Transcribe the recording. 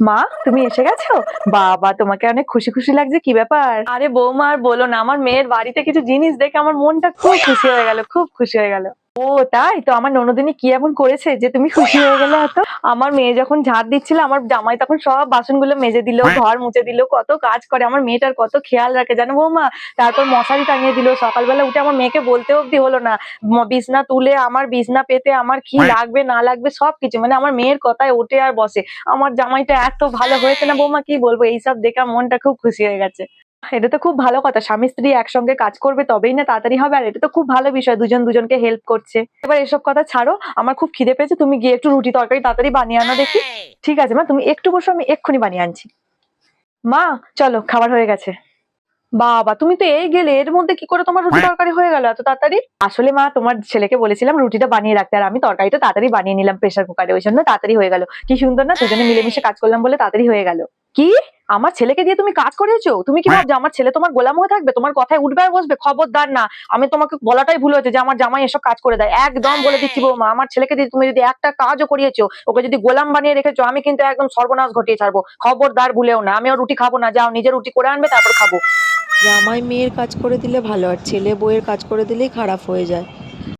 মা, তুমি এসে গেছো? বাবা, তোমাকে অনেক খুশি খুশি লাগছে, কি ব্যাপার? আরে বৌমা, আর বলো না, আমার মেয়ের বাড়িতে কিছু জিনিস দেখে আমার মনটা খুব খুশি হয়ে গেল, খুব খুশি হয়ে গেল। ও তাই? তো আমার ননদিনী কি এমন করেছে যে তুমি খুশি হয়ে গেলে এত? আমার মেয়ে যখন ঝাড় দিচ্ছিল আমার জামাই তখন সব বাসনগুলো মেজে দিল ঘর মুছে দিল কত কাজ করে আমার মেয়েটার কত খেয়াল রাখে। জানো বৌমা তারপর মশারি টাঙিয়ে দিল সকালবেলা উঠে আমার মেয়েকে বলতে অব্দি হলো না। বিছনা তুলে আমার বিছনা পেতে আমার কি লাগবে না লাগবে সবকিছু। মানে আমার মেয়ের কথায় ওঠে আর বসে। আমার জামাইটা এত ভালো হয়েছে না বৌমা কি বলব? এইসব দেখে মনটা খুব খুশি হয়ে গেছে। এটা তো খুব ভালো কথা। স্বামী স্ত্রী একসঙ্গে কাজ করবে তবেই না তাড়াতাড়ি হবে আর এটা তো খুব ভালো বিষয় দুজন দুজনকে হেল্প করছে। এবার এসব কথা ছাড়ো আমার খুব খিদে পেয়েছে তুমি গিয়ে একটু রুটি তরকারি তাড়াতাড়ি বানিয়ে আনো দেখি। ঠিক আছে মা তুমি একটু বসো আমি এক্ষুনি বানিয়ে আনছি। মা চলো খাবার হয়ে গেছে। বাবা তুমি তো এই গেলে এর মধ্যে কি করে তোমার রুটি তরকারি হয়ে গেল এত তাড়াতাড়ি? আসলে মা তোমার ছেলেকে বলেছিলাম রুটিটা বানিয়ে রাখতে আর আমি তরকারিটা তাড়াতাড়ি বানিয়ে নিলাম প্রেসার কুকারে ওই জন্য তাড়াতাড়ি হয়ে গেল। কি সুন্দর না দুজনে মিলেমিশে কাজ করলাম বলে তাড়াতাড়ি হয়ে গেল। কি? আমার ছেলেকে দিয়ে তুমি কাজ করিয়েছো তুমি কি ভাবছ আমার ছেলে তোমার গোলাম হয়ে থাকবে? তোমার কথায় উঠবে আর বসবে? খবরদার না। আমি তোমাকে বলাটাই ভুল হয়েছে যে আমার জামাই এসব কাজ করে দেয়। একদম বলে দিচ্ছি বৌমা আমার ছেলেকে দিয়ে তুমি যদি একটা কাজও করিয়েছো ওকে যদি গোলাম বানিয়ে রেখেছো আমি কিন্তু একদম সর্বনাশ ঘটিয়ে ছাড়বো। খবরদার ভুলেও না। আমিও রুটি খাব না। যাও নিজে রুটি করে আনবে তারপর খাব। জামাই মেয়ের কাজ করে দিলে ভালো আর ছেলে বইয়ের কাজ করে দিলেই খারাপ হয়ে যায়।